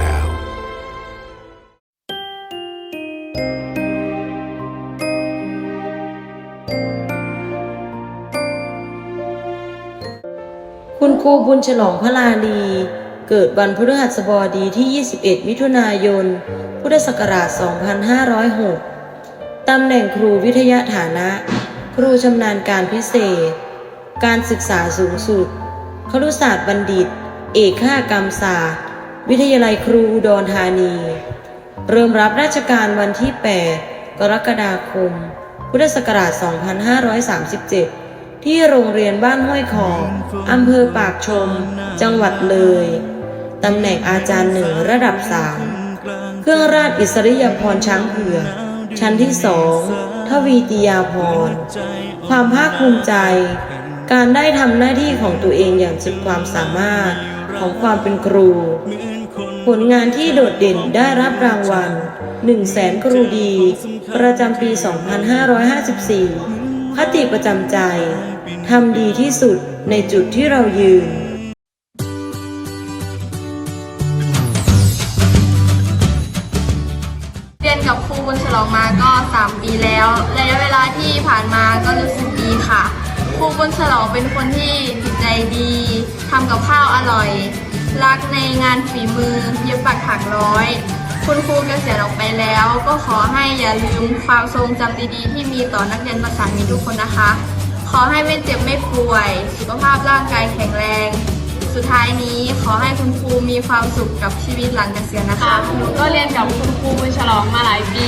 ล้ว คุณครูบุญฉลองพระลาลี เกิดวันพฤหัสบดีที่ 21 มิถุนายน พุทธศักราช 2506 ตำแหน่งครูวิทยาฐานะ ครูชำนาญการพิเศษ การศึกษาสูงสุด ครุศาสตร์บัณฑิต เอกข้ากรรมศาสตร์ วิทยาลัยครูอุดรธานี เริ่มรับราชการวันที่ 8 กรกฎาคม พุทธศักราช 2537 ที่โรงเรียนบ้านห้วยคองอำเภอปากชม จังหวัดเลย ตำแหน่งอาจารย์หนึ่งระดับสามเครื่องราชอิสริยาภรช้างเผือกชั้นที่สองทวีติยาภรความภาคภูมิใจ การได้ทำหน้าที่ของตัวเองอย่างสุดความสามารถของความเป็นครู ผลงานที่โดดเด่นได้รับรางวัล1แสนครูดี ประจำปี 2554 คติประจำใจทำดีที่สุดในจุดที่เรายืนเรียนกับครูบุญฉลองมาก็ 3 ปีแล้วระยะเวลาที่ผ่านมาก็รู้สึกดีค่ะครูบุญฉลองเป็นคนที่จิตใจดีทำกับข้าวอร่อย รักในงานฝีมือเย็บปักถักร้อย คุณครูเกษียณออกไปแล้ว ก็ขอให้อย่าลืมความทรงจำดีๆ ที่มีต่อนักเรียนประสานมิตรทุกคนนะคะ ขอให้ไม่เจ็บไม่ป่วย สุขภาพร่างกายแข็งแรง สุดท้ายนี้ขอให้คุณครูมีความสุขกับชีวิตหลังเกษียณนะคะค่ะหนูก็เรียนกับคุณครูบุญฉลองมาหลายปี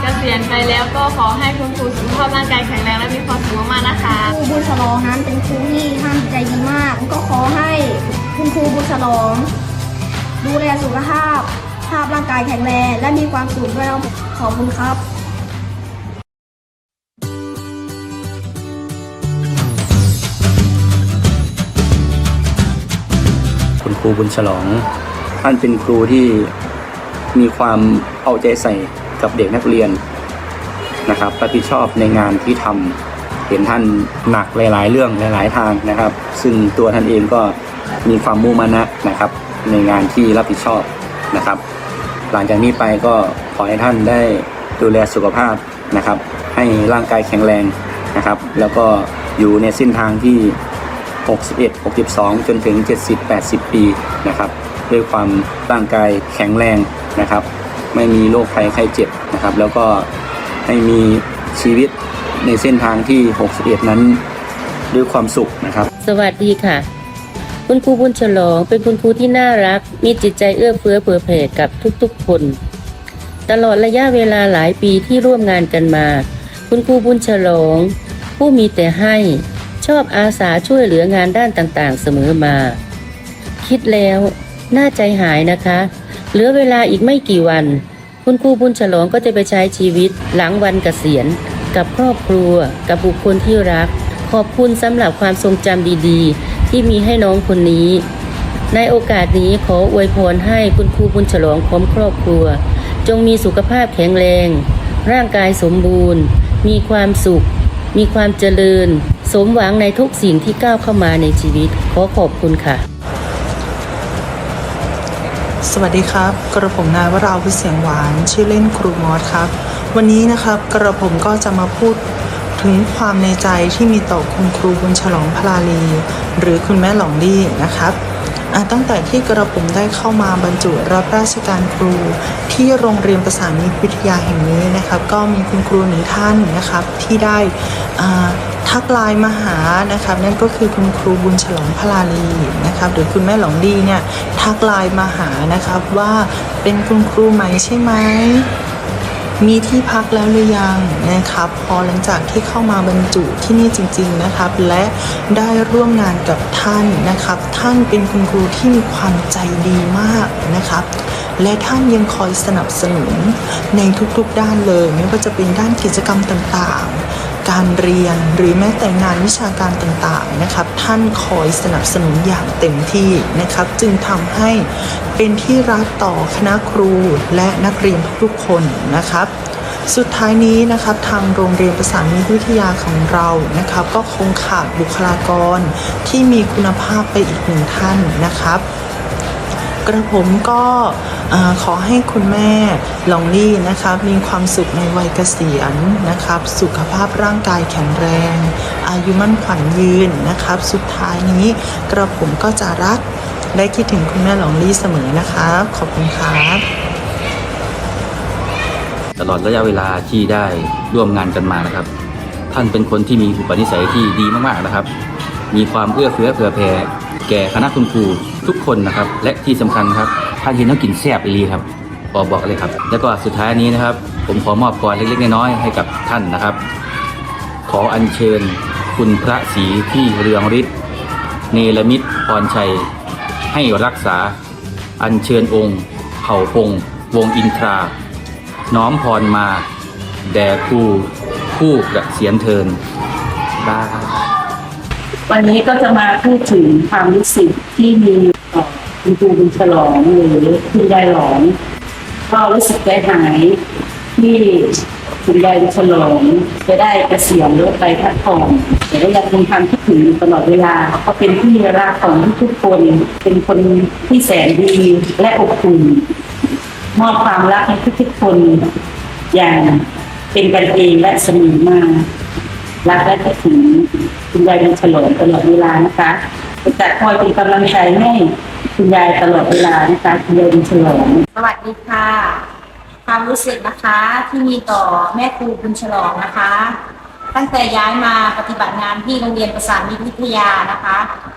เกษียณไปแล้วก็ขอให้คุณครูสุขภาพร่างกายแข็งแรงและมีความสุขมากๆนะคะครูบุญฉลองนั้นเป็นครูที่ท่านใจดีมาก ก็ขอให้คุณครูบุญฉลอง ดูแลสุขภาพภาพร่างกายแข็งแรงและมีความสุขด้วยครับขอบคุณครับคุณครูบุญฉลอง ท่านเป็นครูที่มีความเอาใจใส่กับเด็กนักเรียนนะครับรับผิดชอบในงานที่ทำเห็นท่านหนักหลาย ๆ เรื่องหลาย ๆ ทางนะครับ ซึ่งตัวท่านเองก็มีความมุ่งมั่นนะครับ ในงานที่รับผิดชอบนะครับ หลังจากนี้ไปก็ขอให้ท่านได้ดูแลสุขภาพนะครับ ให้ร่างกายแข็งแรงนะครับ แล้วก็อยู่ในเส้นทางที่ 61 62 จนถึง 70 80 ปีนะครับ ด้วยความร่างกายแข็งแรงนะครับ ไม่มีโรคภัยไข้เจ็บนะครับ แล้วก็ให้มีชีวิตในเส้นทางที่ 61 นั้นด้วยความสุขนะครับ สวัสดีค่ะ คุณครูบุญฉลองเป็นคุณครูที่น่ารัก มีจิตใจเอื้อเฟื้อเผื่อแผ่กับทุกๆคน ตลอดระยะเวลาหลายปีที่ร่วมงานกันมา คุณครูบุญฉลอง ผู้มีแต่ให้ชอบอาสาช่วยเหลืองานด้านต่างๆ เสมอมา คิดแล้วน่าใจหายนะคะ เหลือเวลาอีกไม่กี่วัน คุณครูบุญฉลองก็จะไปใช้ชีวิตหลังวันเกษียณ กับครอบครัว กับบุคคลที่รัก ขอบคุณสำหรับความทรงจำดีๆ ที่มีให้น้องคนนี้ ในโอกาสนี้ขออวยพรให้คุณครูบุญฉลองพร้อมครอบครัว จงมีสุขภาพแข็งแรง ร่างกายสมบูรณ์ มีความสุข มีความเจริญ สมหวังในทุกสิ่งที่ก้าวเข้ามาในชีวิต ขอขอบคุณค่ะ สวัสดีครับ กระผมนายวราวิเสียงหวาน ชื่อเล่นครูมอสครับ วันนี้นะครับกระผมก็จะมาพูด ถึงความในใจที่มีต่อคุณครูบุญฉลองพลาลี หรือคุณแม่หลองดีนะครับตั้งแต่ที่กระผมได้เข้ามาบรรจุรับราชการครู ที่โรงเรียนประสานมิตรวิทยาแห่งนี้นะครับ ก็มีคุณครูหนึ่งท่านนะครับที่ได้ทักไลน์มาหานะครับนั่นก็คือคุณครูบุญฉลองพลาลีนะครับหรือคุณแม่หลองดีเนี่ยทักไลน์มาหานะครับว่าเป็นคุณครูไหมใช่ไหม มีที่พักแล้วหรือยังนะครับพอหลังจากที่เข้ามาบรรจุที่นี่จริง ๆนะครับ และได้ร่วมงานกับท่านนะครับ ท่านเป็นคุณครูที่มีความใจดีมากนะครับและท่านยังคอยสนับสนุนในทุกๆด้านเลย ไม่ว่าจะเป็นด้านกิจกรรมต่างๆ การเรียนหรือแม้แต่งานวิชาการต่างๆนะครับ ท่านคอยสนับสนุนอย่างเต็มที่นะครับ จึงทำให้เป็นที่รักต่อคณะครูและนักเรียนทุกๆคนนะครับสุดท้ายนี้นะครับทางโรงเรียนประสานมิตรวิทยาของเรานะครับก็คงขาดบุคลากรที่มีคุณภาพไปอีกหนึ่งท่านนะครับ กระผมก็ขอให้คุณแม่ลองลี่นะครับมีความสุขในวัยเกษียณนะครับ สุขภาพร่างกายแข็งแรง อายุมั่นขวัญยืนนะครับ สุดท้ายนี้กระผมก็จะรักและคิดถึงคุณแม่หลองลี่เสมอนะครับขอบคุณครับตลอดระยะเวลาที่ได้ร่วมงานกันมานะครับ ท่านเป็นคนที่มีอุปนิสัยที่ดีมากๆนะครับ มีความเอื้อเฟื้อเผื่อแผ่ แก่คณะคุณครูทุกคนนะครับ และที่สำคัญครับท่านเห็นต้องกินแซ่บอีลีครับบอบอกเลยครับ แล้วก็สุดท้ายนี้นะครับ ผมขอมอบกรเล็กๆน้อยๆให้กับท่านนะครับ ขออัญเชิญคุณพระศรีที่เรืองฤทธิ์เนรมิตรพรชัย ให้รักษา อัญเชิญองค์เผ่าพงวงอินทรา น้อมพรมา แด่ครูผู้เกษียณเทินได้ วันนี้ก็จะมาพูดถึงความรู้สึกที่มีต่อคุณครูบุญฉลองหรือคุณยายหลองก็รู้สึกใจหายที่คุณยายบุญฉลองจะได้เกษียณหรือไปพักผ่อนแต่ก็ยังคงความคิดถึงตลอดเวลาเขาเป็นที่รักของทุกคน เป็นคนที่แสนดีและอบอุ่นมอบความรักให้ทุกๆคนอย่างเป็นกันเองและเสมอมา รักและคิดถึงคุณยายบุญเฉลิมตลอดเวลานะคะจะคอยเป็นกำลังใจให้คุณยายตลอดเวลานะคะคุณยายบุญเฉลิมสวัสดีค่ะ ความรู้สึกนะคะที่มีต่อแม่ครูบุญฉลองนะคะ ตั้งแต่ย้ายมาปฏิบัติงานที่โรงเรียนประสานมิตรวิทยานะคะ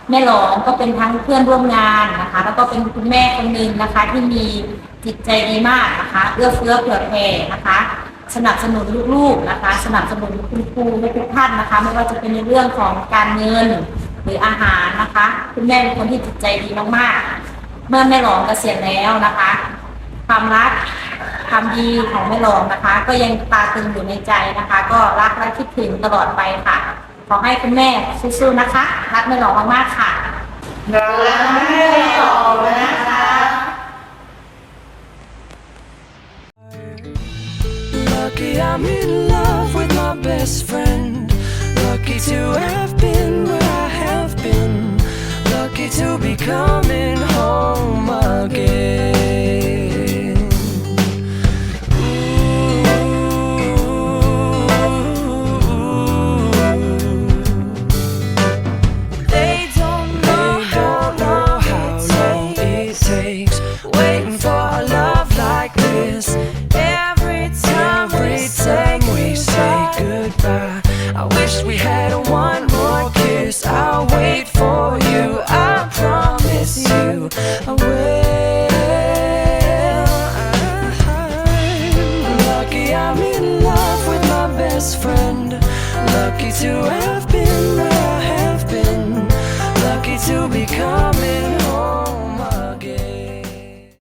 แม่หลองก็เป็นทั้งเพื่อนร่วมงานนะคะ แล้วก็เป็นคุณแม่คนหนึ่งนะคะที่มีจิตใจดีมากนะคะเอื้อเฟื้อเผื่อแผ่นะคะ สนับสนุนลูกๆนะคะ สนับสนุนคุณครูและทุกท่านนะคะ ไม่ว่าจะเป็นในเรื่องของการเงินหรืออาหารนะคะ คุณแม่เป็นคนที่จิตใจดีมากๆ เมื่อแม่หลองเกษียณแล้วนะคะ ความรักความดีของแม่รองนะคะ ก็ยังตราตรึงอยู่ในใจนะคะ ก็รักและคิดถึงตลอดไปค่ะ ขอให้คุณแม่สู้ๆนะคะ รักแม่รองมากๆค่ะแม่หลงนะ Lucky I'm in love with my best friend. Lucky to have been where best friend. Lucky to have been where I have been. Lucky to be coming.